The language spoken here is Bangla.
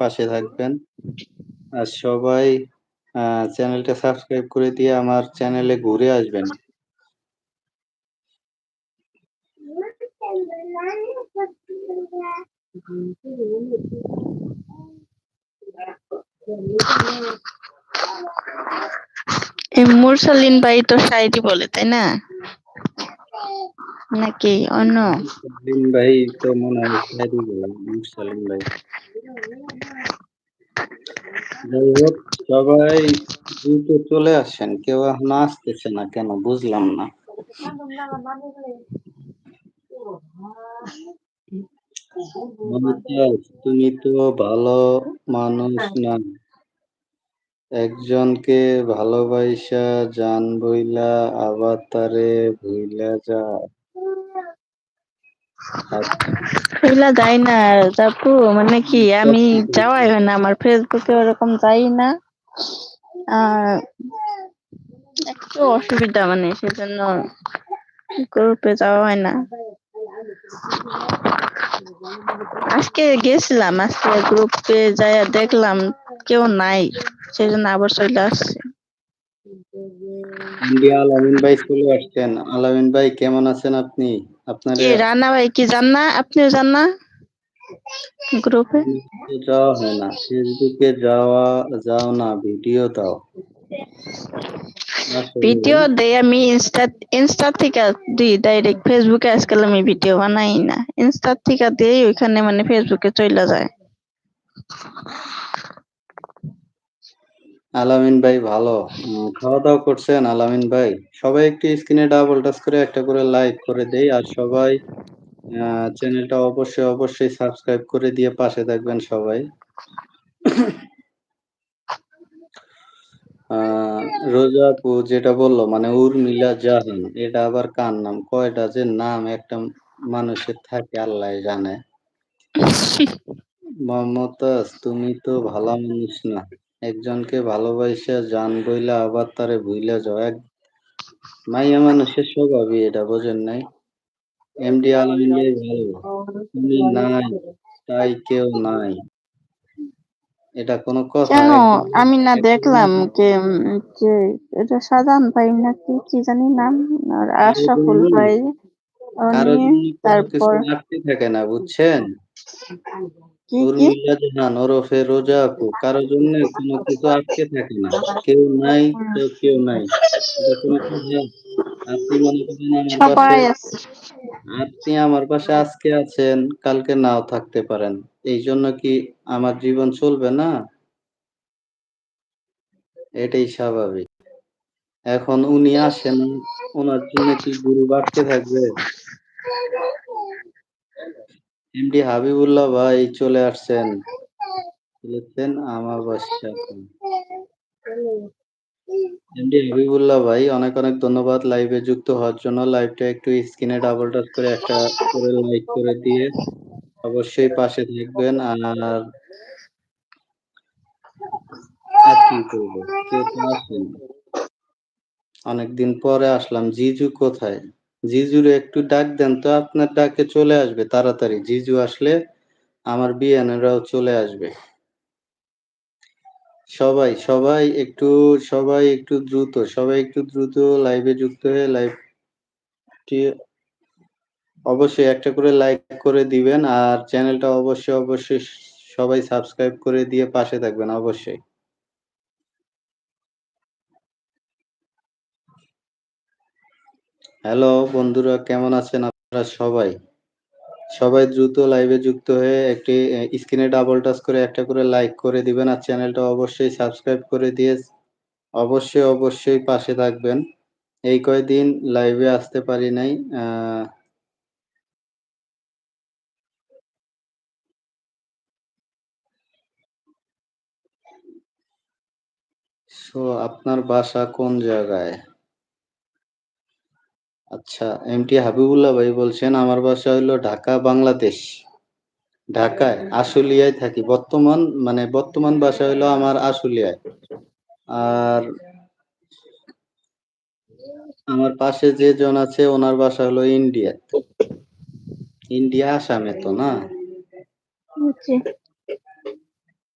পাশে থাকবেন। আর সবাই চ্যানেলটা সাবস্ক্রাইব করে দিয়ে আমার চ্যানেলে ঘুরে আসবেন। মুরসালিন ভাই তো শায়রি বলে, তাই না? নাকি অন্য? সেলিম ভাই তো মনে হয় শায়রি বলে, মুরসালিন ভাই। যাই হোক সবাই দ্রুত চলে আসেন। কেউ এখনও আসতেছে না কেন বুঝলাম না। তুমি তো ভালো মানুষ না। একজনকে ভালোবাইসা জান বইলা আবার তারে ভুইলা যাও। ভুইলা যাই না আপু মানে কি, আমি যাওয়াই হয় না, আমার ফেসবুকে ওরকম যাই না। আর একটু অসুবিধা মানে সেজন্য গ্রুপে যাওয়া হয় না। আজকে গেছিলাম, আজকে গ্রুপে যাইয়া দেখলাম কেউ নাই, সেজন্য আবার চলে আসছি। ইন্ডিয়া আলামিন ভাই চলে আসছেন। আলামিন ভাই, কেমন আছেন আপনি? আপনারে কে রানা ভাই কি যান না? আপনিও যান না? গ্রুপে? যাওয়া হয় না। ফেসবুকে যাওয়া যাও না ভিডিও দাও। আসলে ভিডিও দেই আমি ইনস্টা ইনস্টা থেকে দিই ডাইরেক্ট ফেসবুকে আজকাল আমি ভিডিও বানাই না। ইনস্টা থেকে দেই ওইখানে মানে ফেসবুকে চইলা যায়। আলামিন ভাই ভালো। খাওয়া-দাওয়া করছেন আলামিন ভাই? সবাই একটু স্ক্রিনে ডাবল টাচ করে একটা করে লাইক করে দেই। আর সবাই চ্যানেলটা অবশ্যই, অবশ্যই সাবস্ক্রাইব করে দিয়ে পাশে থাকবেন সবাই। রোজা আপু যেটা বলল মানে উর্মিলা জাহান এটা আবার কার নাম? কয়টা যে নাম একটা মানুষের থাকে আল্লাহই জানে। মমতাজ তুমি তো ভালো মানুষ না। একজনকে ভালোবাইসা জান বইলা আবার তারে ভুইলা যাও। এক মাইয়া মানুষের স্বভাবই এটা বোঝেন নাই? এমডি আলামিন ভালো। তুমি নাই তাই কেউ নাই। এটা কোনো কথা? কেন আমি না দেখলাম কে যে এটা শাহজাহান ভাই নাকি কি জানি নাম আর কারও আশরাফুল ভাই তারপর থাকে না বুঝছেন? কি কি? উর্মিলা ওরফে রোজা আপু কারও জন্য কোনো কিছু আটকে থাকে না। কেউ নাই তো কেউ নাই। আপনি মনে করেন আমার পাশে সবাই আছে। আপনি আমার পাশে আজকে আছেন, কালকে নাও থাকতে পারেন। এই জন্য কি আমার জীবন চলবে না? এটাই স্বাভাবিক। এখন উনি আসেন না, উনার জন্য কি গ্রুপ আটকে থাকবে? এমডি হাবিবুল্লাহ ভাই চলে আসছেন। লিখছেন আমাবস্যাতে। এমডি হাবিবুল্লাহ ভাই অনেক, অনেক ধন্যবাদ লাইভে যুক্ত হওয়ার জন্য। লাইভটা একটু স্ক্রিনে ডাবল টাচ করে একটা করে লাইক করে দিয়ে অবশ্যই পাশে থাকবেন। আর আর কি করব? অনেকদিন পরে আসলাম। জিজু কোথায়? জিজুরে একটু ডাক দেন তো আপনার ডাকে চলে আসবে তাড়াতাড়ি। জিজু আসলে আমার বিয়ানেরাও চলে আসবে। সবাই, সবাই একটু সবাই একটু দ্রুত, সবাই একটু দ্রুত লাইভে যুক্ত হয়ে লাইভটি অবশ্যই একটা করে লাইক করে দিবেন। আর চ্যানেলটা অবশ্যই, অবশ্যই সবাই সাবস্ক্রাইব করে দিয়ে পাশে থাকবেন অবশ্যই। হ্যালো বন্ধুরা কেমন আছেন আপনারা সবাই? সবাই দ্রুত লাইভে যুক্ত হয়ে একটি স্ক্রিনে ডাবল টাচ করে একটা করে লাইক করে দিবেন। আর চ্যানেলটা অবশ্যই সাবস্ক্রাইব করে দিয়ে অবশ্যই, অবশ্যই পাশে থাকবেন। এই কয়দিন লাইভে আসতে পারি নাই। সো আপনার বাসা কোন জায়গায়? আচ্ছা, এমটি হাবিবুল্লাহ ভাই বলছেন, আমার বাসা হইল ঢাকা, বাংলাদেশ। ঢাকায়, আশুলিয়ায় থাকি। বর্তমান মানে বর্তমান বাসা হইল আমার আশুলিয়ায়। আর আমার পাশে যে জন আছে ওনার বাসা হলো ইন্ডিয়াতে। ইন্ডিয়া আসামে তো না? জি।